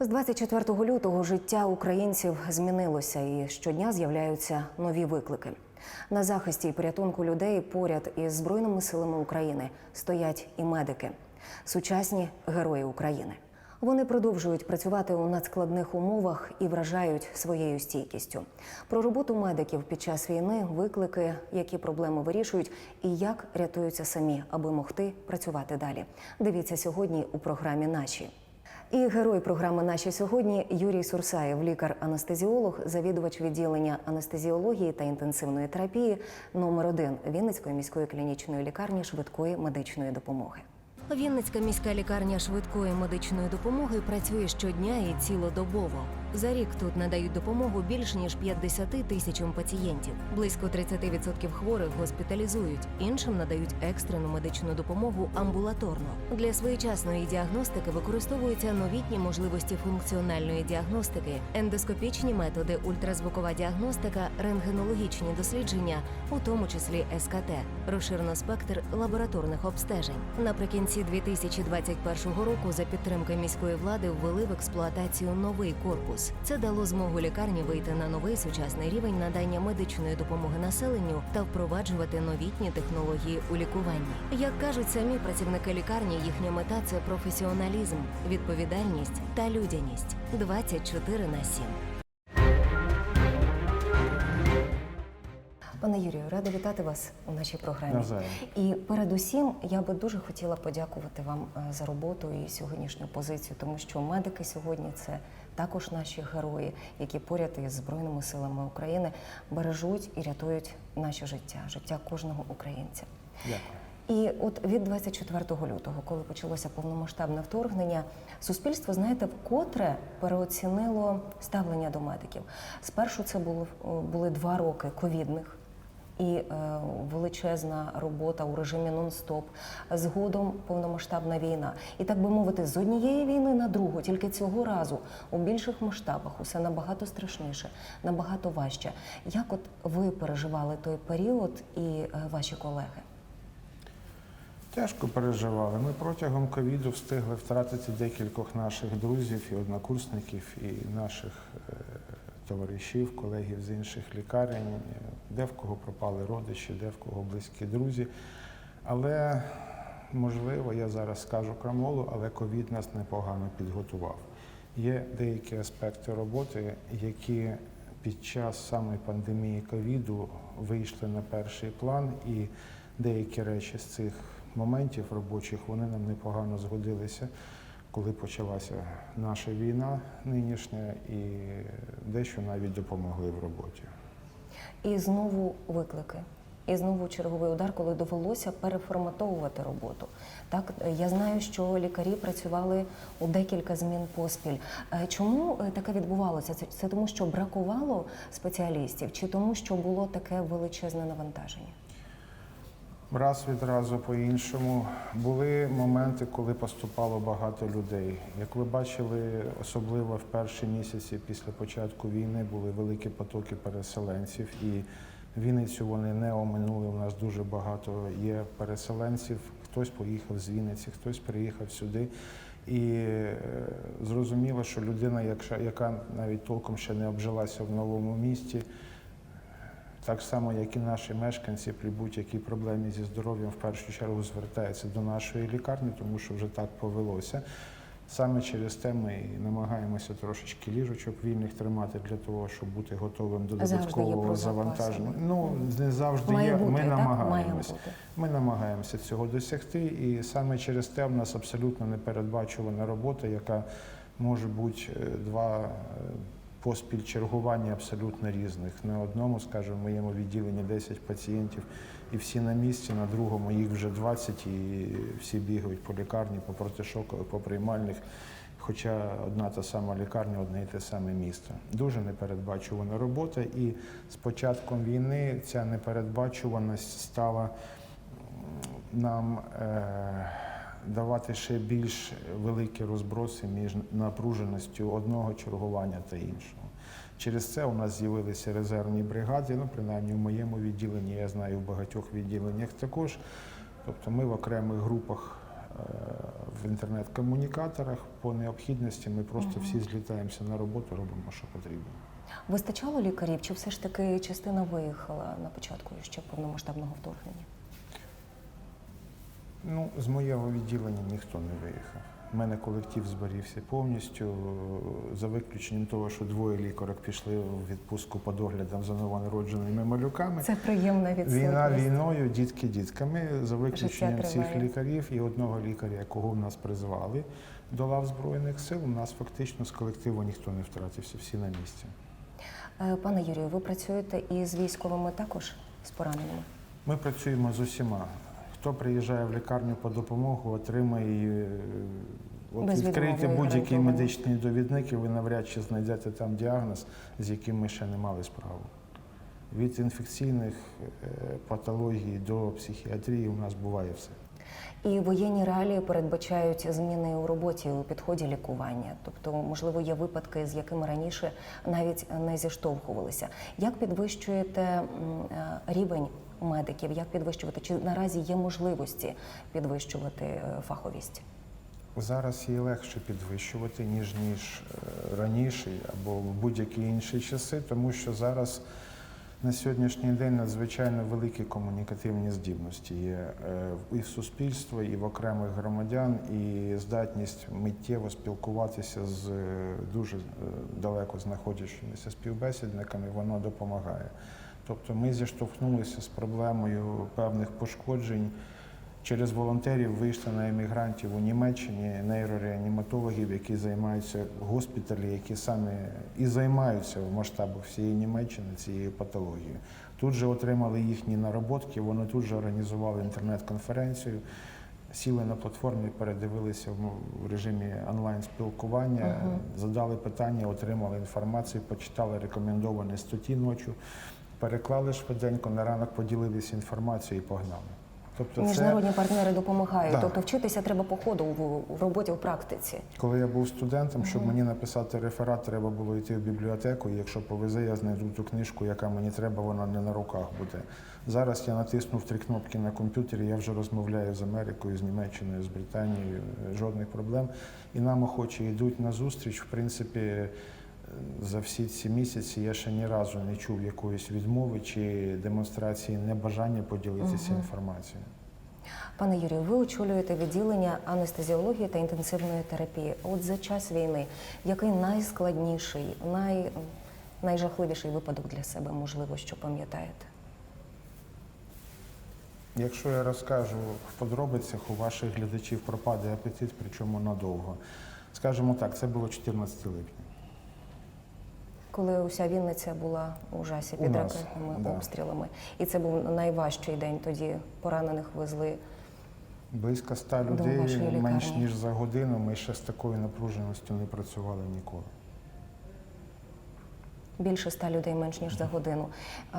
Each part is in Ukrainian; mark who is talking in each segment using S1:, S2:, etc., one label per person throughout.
S1: З 24 лютого життя українців змінилося, і щодня з'являються нові виклики. На захисті і порятунку людей поряд із збройними силами України стоять і медики, сучасні герої України. Вони продовжують працювати у надскладних умовах і вражають своєю стійкістю. Про роботу медиків під час війни, виклики, які проблеми вирішують, і як рятуються самі, аби могти працювати далі. Дивіться сьогодні у програмі Наші. І герой програми Наші сьогодні Юрій Сурсаєв, лікар-анестезіолог, завідувач відділення анестезіології та інтенсивної терапії номер 1 Вінницької міської клінічної лікарні швидкої медичної допомоги. Вінницька міська лікарня швидкої медичної допомоги працює щодня і цілодобово. За рік тут надають допомогу більш ніж 50 тисячам пацієнтів. Близько 30% хворих госпіталізують, іншим надають екстрену медичну допомогу амбулаторно. Для своєчасної діагностики використовуються новітні можливості функціональної діагностики, ендоскопічні методи, ультразвукова діагностика, рентгенологічні дослідження, у тому числі СКТ, розширено спектр лабораторних обстежень. Наприкінці 2021 року за підтримки міської влади ввели в експлуатацію новий корпус. Це дало змогу лікарні вийти на новий сучасний рівень надання медичної допомоги населенню та впроваджувати новітні технології у лікуванні. Як кажуть самі працівники лікарні, їхня мета це професіоналізм, відповідальність та людяність 24 на 7. Пане Юрію, рада вітати вас у нашій програмі.
S2: Навзаєм.
S1: І передусім я би дуже хотіла подякувати вам е, за роботу і сьогоднішню позицію, тому що медики сьогодні це також наші герої, які поряд із збройними силами України бережуть і рятують наше життя, життя кожного українця.
S2: Дякую.
S1: І от від 24 лютого, коли почалося повномасштабне вторгнення, суспільство, знаєте, вкотре переоцінило ставлення до медиків. Спершу це було були два роки ковідних. І е, величезна робота у режимі нон-стоп, згодом повномасштабна війна. І так би мовити, з однієї війни на другу, тільки цього разу у більших масштабах усе набагато страшніше, набагато важче. Як от ви переживали той період і е, ваші колеги?
S2: Тяжко переживали. Ми протягом ковіду встигли втратити декількох наших друзів і однокурсників, і наших е, товаришів, колегів з інших лікарень, де в кого пропали родичі, де в кого близькі друзі. Але можливо, я зараз скажу крамолу, але ковід нас непогано підготував. Є деякі аспекти роботи, які під час саме пандемії ковіду вийшли на перший план, і деякі речі з цих моментів робочих вони нам непогано згодилися, коли почалася наша війна нинішня, і дещо навіть допомогли в роботі.
S1: І знову виклики. І знову черговий удар, коли довелося переформатовувати роботу. Так, я знаю, що лікарі працювали у декілька змін поспіль. Е, Чому е, таке відбувалося? Це, це тому, що бракувало спеціалістів, чи тому, що було таке величезне навантаження?
S2: Раз відразу по-іншому. Були моменти, коли поступало багато людей. Як ви бачили, особливо в перші місяці після початку війни були великі потоки переселенців, і Вінницю вони не оминули. У нас дуже багато є переселенців. Хтось поїхав з Вінниці, хтось приїхав сюди. І е, зрозуміло, що людина, яка навіть толком ще не обжилася в новому місті, так само, як і наші мешканці при будь-якій проблемі зі здоров'ям в першу чергу звертаються до нашої лікарні, тому що вже так повелося. Саме через те ми і намагаємося трошечки ліжочок вільних тримати для того, щоб бути готовим до додаткового завантаження. Ну не завжди
S1: Має
S2: є.
S1: бути,
S2: ми намагаємося. Ми намагаємося цього досягти, і саме через те в нас абсолютно непередбачувана робота, яка може бути е, два е, поспіль чергування абсолютно різних. На одному, скажімо, в моєму відділенні 10 пацієнтів, і всі на місці, на другому їх вже 20, і всі бігають по лікарні, по протишокових, по приймальних. Хоча одна та сама лікарня, одне і те саме місто. Дуже непередбачувана робота, і з початком війни ця непередбачуваність стала нам е, давати ще більш великі розброси між напруженістю одного чергування та іншого. Через це у нас з'явилися резервні бригади, ну принаймні в моєму відділенні, я знаю, в багатьох відділеннях також. Тобто ми в окремих групах в інтернет-комунікаторах. По необхідності ми просто всі злітаємося на роботу, робимо, що потрібно.
S1: Вистачало лікарів, чи все ж таки частина виїхала на початку ще повномасштабного вторгнення?
S2: Ну, з моєго відділення ніхто не виїхав. У мене колектив зберігся повністю, е, за виключенням того, що двоє лікарок пішли в відпустку по доглядам за новонародженими малюками.
S1: Це приємна відсутність.
S2: Війна війною, дітки дітками, за виключенням
S1: триває.
S2: лікарів і одного лікаря, якого в нас призвали до лав Збройних сил, у нас фактично з колективу ніхто не втратився, всі на місці.
S1: Е, Пане Юрію, ви працюєте із військовими також з пораненими?
S2: Ми працюємо з усіма. Хто приїжджає в лікарню по допомогу, отримає е, от відкрийте будь-який медичний довідник, і ви навряд чи знайдете там діагноз, з яким ми ще не мали справу. Від інфекційних е, патологій до психіатрії у нас буває все.
S1: І воєнні реалії передбачають зміни у роботі у підході лікування. Тобто, можливо, є випадки, з якими раніше навіть не зіштовхувалися. Як підвищуєте е, рівень медиків? Як підвищувати? Чи наразі є можливості підвищувати е, фаховість?
S2: Зараз її легше підвищувати, ніж ніж е, раніше або в будь-які інші часи, тому що зараз на сьогоднішній день надзвичайно великі комунікативні здібності є е, і в суспільстві, і в окремих громадян, і здатність миттєво спілкуватися з е, дуже е, далеко знаходячимися співбесідниками, воно допомагає. Тобто ми зіштовхнулися з проблемою певних пошкоджень. Через волонтерів вийшли на емігрантів у Німеччині нейрореаніматологів, які займаються госпіталі, які саме і займаються в масштабах всієї Німеччини цією патологією. Тут же отримали їхні нароботки, вони тут же організували інтернет-конференцію, сіли на платформі, передивилися в- режимі онлайн-спілкування,
S1: Мгм.
S2: задали питання, отримали інформацію, почитали рекомендовані статті ночі, переклали швиденько, на ранок поділилися інформацією і погнали. Тобто це
S1: Міжнародні партнери допомагають.
S2: Да.
S1: Тобто вчитися треба по ходу в, в роботі, в практиці.
S2: Коли я був студентом, щоб
S1: Мгм.
S2: мені написати реферат, треба було йти в бібліотеку. І якщо повезе, я знайду ту книжку, яка мені треба, вона не на руках буде. Зараз я натиснув три кнопки на комп'ютері, я вже розмовляю з Америкою, з Німеччиною, з Британією, е, жодних проблем. І нам охочі йдуть на зустріч. В принципі, за всі ці місяці я ще ні разу не чув якоїсь відмови чи демонстрації небажання поділитися
S1: Мгм.
S2: інформацією.
S1: Пане Юрію, ви очолюєте відділення анестезіології та інтенсивної терапії. От за час війни, який найскладніший, най, найжахливіший випадок для себе, можливо, що пам'ятаєте?
S2: Якщо я розкажу в подробицях, у ваших глядачів пропаде апетит, причому надовго. Скажімо так, це було 14 липня.
S1: Коли уся Вінниця була у жасі
S2: У
S1: під
S2: нас,
S1: ракетними
S2: да.
S1: обстрілами, і це був найважчий день. Тоді поранених везли.
S2: Близько ста людей, менш ніж за годину. Ми ще з такою напруженістю не працювали ніколи.
S1: Більше ста людей менш ніж за годину, Е,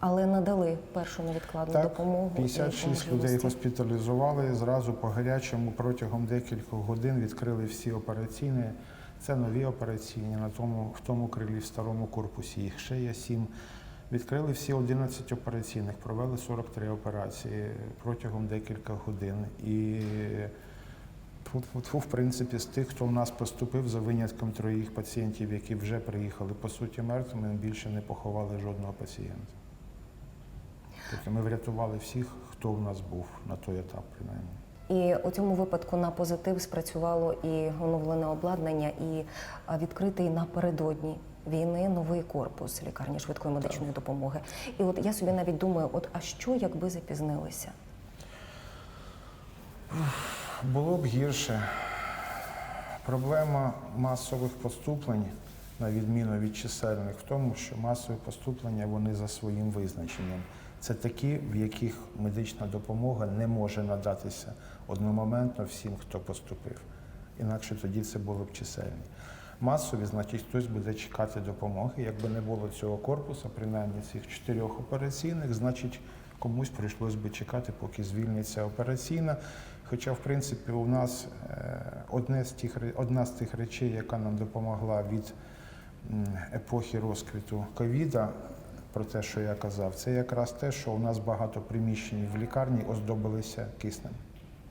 S1: але надали першу невідкладну
S2: Так,
S1: допомогу. і
S2: 56 людей госпіталізували. Зразу по гарячому протягом декількох годин відкрили всі операційні. Це нові операційні. На тому в тому крилі в старому корпусі їх ще є сім. Відкрили всі 11 операційних, провели 43 операції протягом декілька годин. І в принципі, з тих, хто в нас поступив, за винятком троїх пацієнтів, які вже приїхали по суті мертвими, більше не поховали жодного пацієнта. Тобто ми врятували всіх, хто в нас був на той етап, принаймні.
S1: І у цьому випадку на позитив спрацювало і оновлене обладнання, і відкритий напередодні війни новий корпус лікарні швидкої медичної допомоги. І от я собі навіть думаю, от а що якби запізнилися?
S2: Було б гірше. Проблема масових поступлень, на відміну від чисельних, в тому, що масові поступлення вони за своїм визначенням. Це такі, в яких медична допомога не може надатися одномоментно всім, хто поступив. Інакше тоді це було б чисельні. Масові, значить, хтось буде чекати допомоги. Якби не було цього корпусу, принаймні цих чотирьох операційних, значить комусь прийшлось би чекати, поки звільниться операційна. Хоча, в принципі, у нас е, одне з тих, одна з тих речей, яка нам допомогла від епохи розквіту ковіда, про те, що я казав, це якраз те, що у нас багато приміщень в лікарні оздобилися киснем.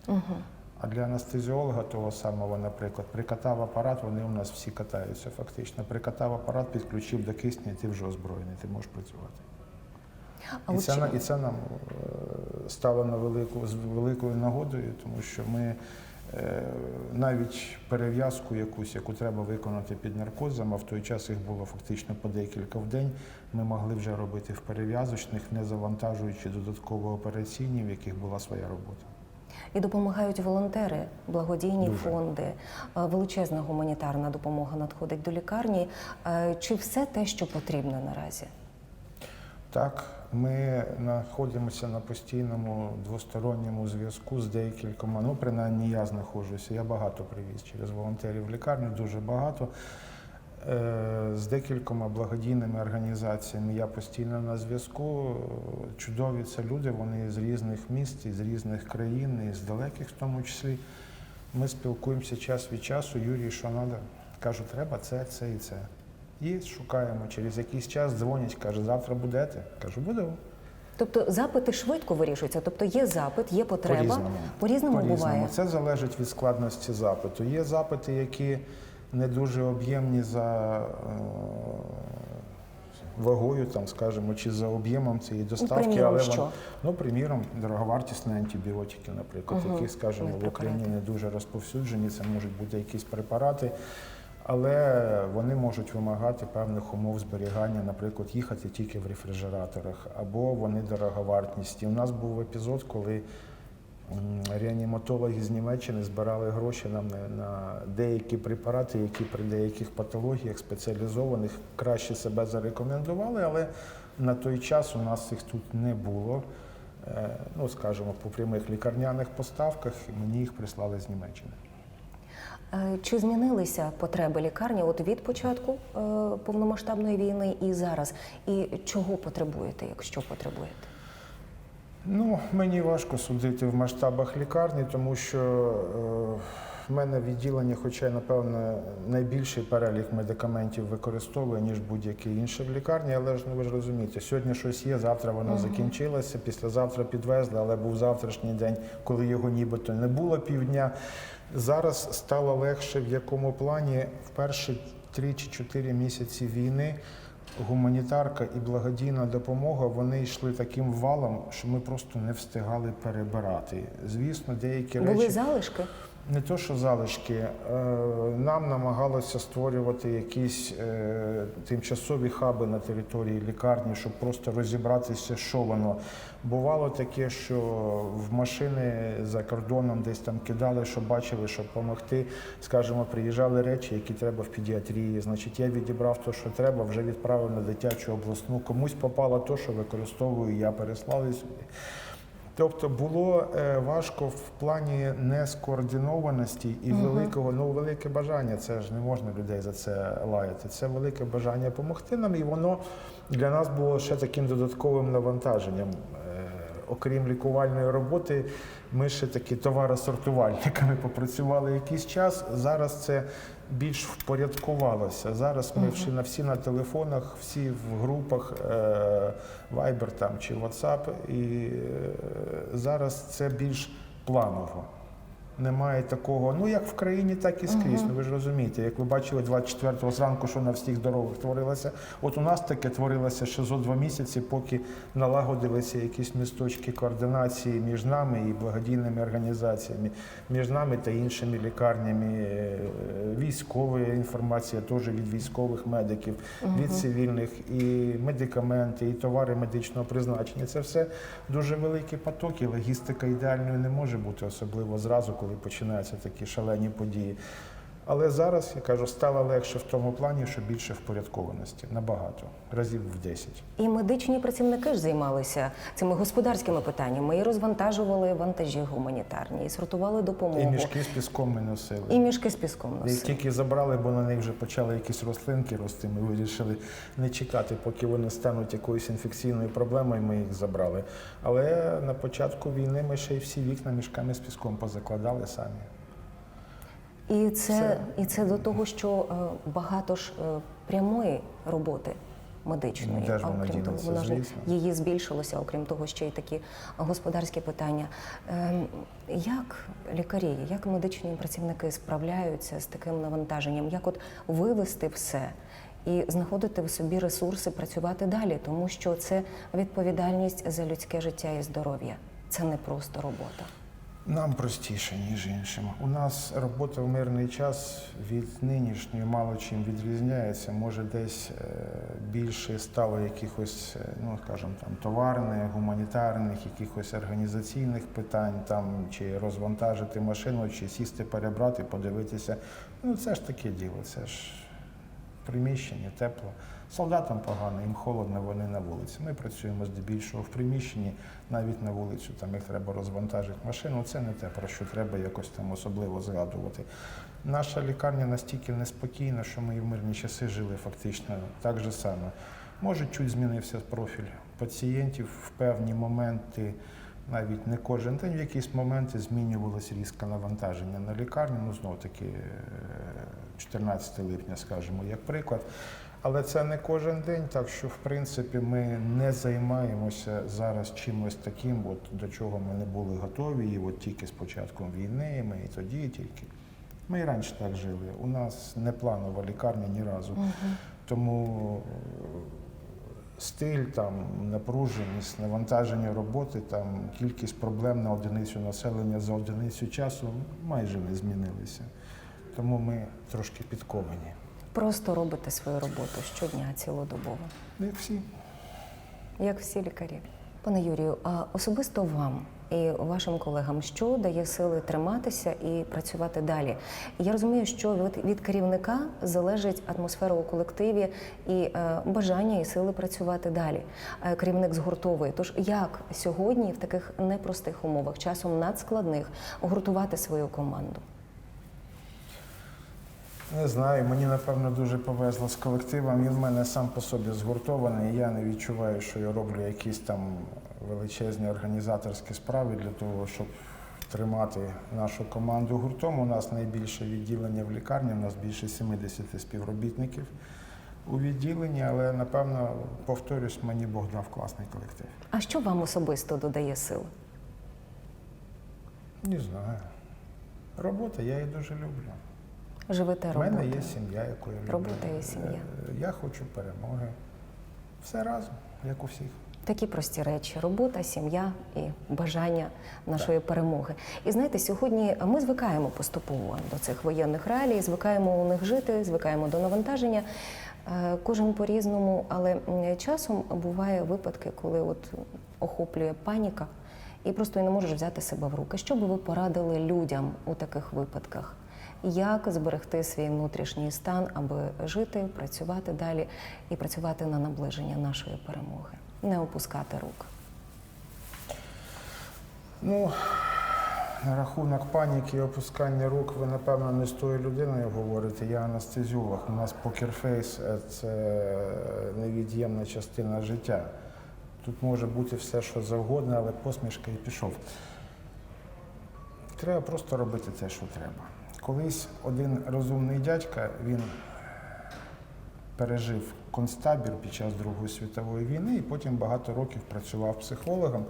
S1: Угу.
S2: А для анестезіолога того самого, наприклад, прикатав апарат, вони у нас всі катаються фактично. Прикатав апарат, підключив до кисню, і ти вже озброєний, ти можеш працювати.
S1: А
S2: І це, і це нам е, стало на велику, з великою нагодою, тому що ми навіть перев'язку якусь, яку треба виконати під наркозом, а в той час їх було фактично по декілька в день, ми могли вже робити в перев'язочних, не завантажуючи додатково операційні, в яких була своя робота.
S1: І допомагають волонтери, благодійні
S2: Дуже.
S1: фонди, е, величезна гуманітарна допомога надходить до лікарні. Е, Чи все те, що потрібно наразі?
S2: Так, ми знаходимося на постійному двосторонньому зв'язку з деякількома. Ну, принаймні я знаходжуся. Я багато привіз через волонтерів лікарню, дуже багато. Е, З декількома благодійними організаціями я постійно на зв'язку. Чудові це люди, вони з різних міст, з різних країн, і з далеких в тому числі. Ми спілкуємося час від часу. Юрій, що треба? Кажу, треба це, це і це. І шукаємо через якийсь час, дзвонять, каже, завтра будете? Кажу, буду.
S1: Тобто запити швидко вирішуються. Тобто є запит, є потреба.
S2: По-різному.
S1: По-різному По буває.
S2: Це залежить від складності запиту. Є запити, які не дуже об'ємні за е, вагою, там, скажімо, чи за об'ємом цієї доставки,
S1: приміром,
S2: але
S1: що?
S2: ну, приміром, дороговартісні антибіотики, наприклад,
S1: Мгм.
S2: які, скажімо,
S1: Не
S2: в Україні не дуже розповсюджені. Це можуть бути якісь препарати. Але вони можуть вимагати певних умов зберігання, наприклад, їхати тільки в рефрижераторах, або вони дороговартісні. У нас був епізод, коли реаніматологи з Німеччини збирали гроші нам на, на деякі препарати, які при деяких патологіях спеціалізованих краще себе зарекомендували, але на той час у нас їх тут не було. Е, Ну, скажімо, по прямих лікарняних поставках мені їх прислали з Німеччини.
S1: Е, Чи змінилися потреби лікарні от від початку е, повномасштабної війни і зараз? І чого потребуєте, якщо потребуєте?
S2: Ну, мені важко судити в масштабах лікарні, тому що е, в мене відділення, хоча й, напевно, найбільший перелік медикаментів використовує, ніж будь-який інший в лікарні, але ж ну ви ж розумієте, сьогодні щось є, завтра воно закінчилося, післязавтра підвезли, але був завтрашній день, коли його нібито не було півдня. Зараз стало легше, в якому плані в перші 3 чи 4 місяці війни гуманітарка і благодійна допомога вони йшли таким валом, що ми просто не встигали перебирати. Звісно, деякі
S1: Були
S2: речі
S1: залишки?
S2: Не то, що залишки. е, Нам намагалося створювати якісь е, тимчасові хаби на території лікарні, щоб просто розібратися, що воно. Бувало таке, що в машини за кордоном десь там кидали, що бачили, щоб допомогти. Скажімо, приїжджали речі, які треба в педіатрії. Значить, я відібрав те, що треба, вже відправив на дитячу обласну. Комусь попало те, що використовую, я переслали сюди. Тобто було е, важко в плані нескоординованості і великого, ну велике бажання. Це ж не можна людей за це лаяти. Це велике бажання допомогти нам, і воно для нас було ще таким додатковим навантаженням. Е, Окрім лікувальної роботи, ми ще такі товаросортувальниками попрацювали якийсь час. Зараз це більш впорядкувалося. Зараз ми всі на всі на телефонах, всі в групах е, Viber там чи WhatsApp, і е, зараз це більш планово. Немає такого, ну як в країні, так і скрізь. Ну ви ж розумієте, як ви бачили 24-го зранку, що на всіх дорогах творилося. От у нас таке творилося ще зо два місяці, поки налагодилися якісь місточки координації між нами і благодійними організаціями, між нами та іншими лікарнями. Е, Військова інформація теж від військових медиків, від цивільних, і медикаменти, і товари медичного призначення. Це все дуже великі потоки. Логістика ідеальною не може бути, особливо зразу, коли починаються такі шалені події. Але зараз, я кажу, стало легше в тому плані, що більше впорядкованості набагато разів в 10.
S1: І медичні працівники ж займалися цими господарськими питаннями і розвантажували вантажі гуманітарні, і сортували допомогу.
S2: І мішки з піском ми носили.
S1: І мішки з піском носили.
S2: тільки забрали, бо на них вже почали якісь рослинки рости, ми вирішили не чекати, поки вони стануть якоюсь інфекційною проблемою, ми їх забрали. Але на початку війни ми ще й всі вікна мішками з піском позакладали самі.
S1: І це,
S2: Все.
S1: і це до того, що е, багато ж е, прямої роботи медичної.
S2: Де ж
S1: а окрім того, вона ж її збільшилося, окрім того, ще й такі господарські питання. Ем, Як лікарі, як медичні працівники справляються з таким навантаженням? Як от вивести все? І знаходити в собі ресурси працювати далі, тому що це відповідальність за людське життя і здоров'я. Це не просто робота.
S2: Нам простіше, ніж іншим. У нас робота в мирний час від нинішньої мало чим відрізняється. Може, десь е, більше стало якихось, е, ну скажімо, там товарних, гуманітарних, якихось організаційних питань, там чи розвантажити машину, чи сісти, перебрати, подивитися. Ну це ж таке діло. Це ж приміщення, тепло. Солдатам погано, їм холодно, вони на вулиці. Ми працюємо здебільшого в приміщенні, навіть на вулицю, там як треба розвантажити машину. Це не те, про що треба якось там особливо згадувати. Наша лікарня настільки неспокійна, що ми і в мирні часи жили фактично так же само. Може, чуть змінився профіль пацієнтів в певні моменти. Навіть не кожен день, в якісь моменти змінювалося різке навантаження на лікарню. Ну, знову таки, е, 14 липня, скажімо, як приклад. Але це не кожен день, так що в принципі ми не займаємося зараз чимось таким, от до чого ми не були готові. І от тільки з початком війни, ми і тоді тільки. Ми і раніше так жили. У нас не планова лікарня ні разу. Тому е, стиль, там, напруженість, навантаження роботи, там, кількість проблем на одиницю населення за одиницю часу майже не змінилися. Тому ми трошки підковані.
S1: Просто робите свою роботу щодня цілодобово,
S2: Не всі.
S1: як всі лікарі. Пане Юрію, а особисто вам і вашим колегам, що дає сили триматися і працювати далі? Я розумію, що від, від керівника залежить атмосфера у колективі і е, бажання і сили працювати далі. Е, керівник згуртовує. Тож як сьогодні в таких непростих умовах, часом надскладних, гуртувати свою команду?
S2: Не знаю, мені напевно дуже повезло з колективом. Він в мене сам по собі згуртований. Я не відчуваю, що я роблю якісь там величезні організаторські справи для того, щоб тримати нашу команду гуртом. У нас найбільше відділення в лікарні, у нас більше 70 співробітників у відділенні, але напевно, повторюсь, мені Бог дав класний колектив.
S1: А що вам особисто додає сил?
S2: Не знаю. Робота, я її дуже люблю.
S1: Живете
S2: У мене є сім'я, яку я люблю.
S1: Робота і сім'я.
S2: Е, Я хочу перемоги. Все разом, як у всіх.
S1: Такі прості речі: робота, сім'я і бажання нашої перемоги. І знаєте, сьогодні ми звикаємо поступово до цих воєнних реалій, звикаємо у них жити, звикаємо до навантаження. Е, Кожен по-різному, але часом буває випадки, коли от охоплює паніка, і просто не можеш взяти себе в руки. Що би ви порадили людям у таких випадках? Як зберегти свій внутрішній стан, аби жити, працювати далі і працювати на наближення нашої перемоги, не опускати рук.
S2: Ну, на рахунок паніки і опускання рук, ви, напевно, не з тою людиною говорите. Я анестезіолог. У нас покерфейс е, це невід'ємна частина життя. Тут може бути все, що завгодно, але посмішка і пішов. Треба просто робити те, що треба. Колись один розумний дядька, він пережив концтабір під час Другої світової війни і потім багато років працював психологом.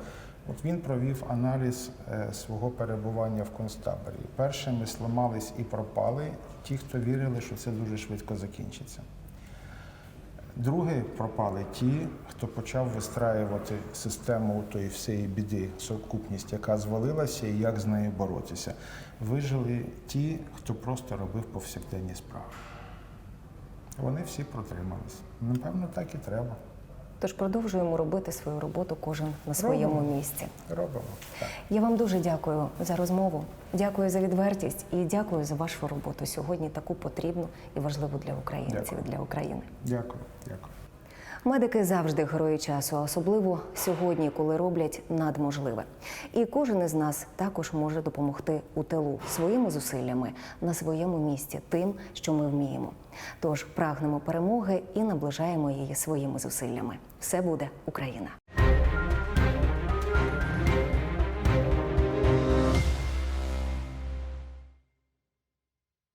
S2: От він провів аналіз е, свого перебування в концтаборі. Першими сламались і пропали ті, хто вірили, що це дуже швидко закінчиться. Друге пропали ті, хто почав вистраювати систему тої всієї біди, сукупність, яка звалилася, і як з нею боротися. Вижили ті, хто просто робив повсякденні справи. Вони всі протримались. Напевно, так і треба.
S1: Тож продовжуємо робити свою роботу кожен на своєму
S2: Робимо.
S1: місці.
S2: Робимо. Так.
S1: Я вам дуже дякую за розмову, дякую за відвертість і дякую за вашу роботу сьогодні таку потрібну і важливу для українців
S2: Дякую.
S1: для України.
S2: Дякую, дякую.
S1: Медики завжди герої часу, особливо сьогодні, коли роблять надможливе. І кожен із нас також може допомогти у тилу своїми зусиллями на своєму місці, тим, що ми вміємо. Тож прагнемо перемоги і наближаємо її своїми зусиллями. Все буде Україна!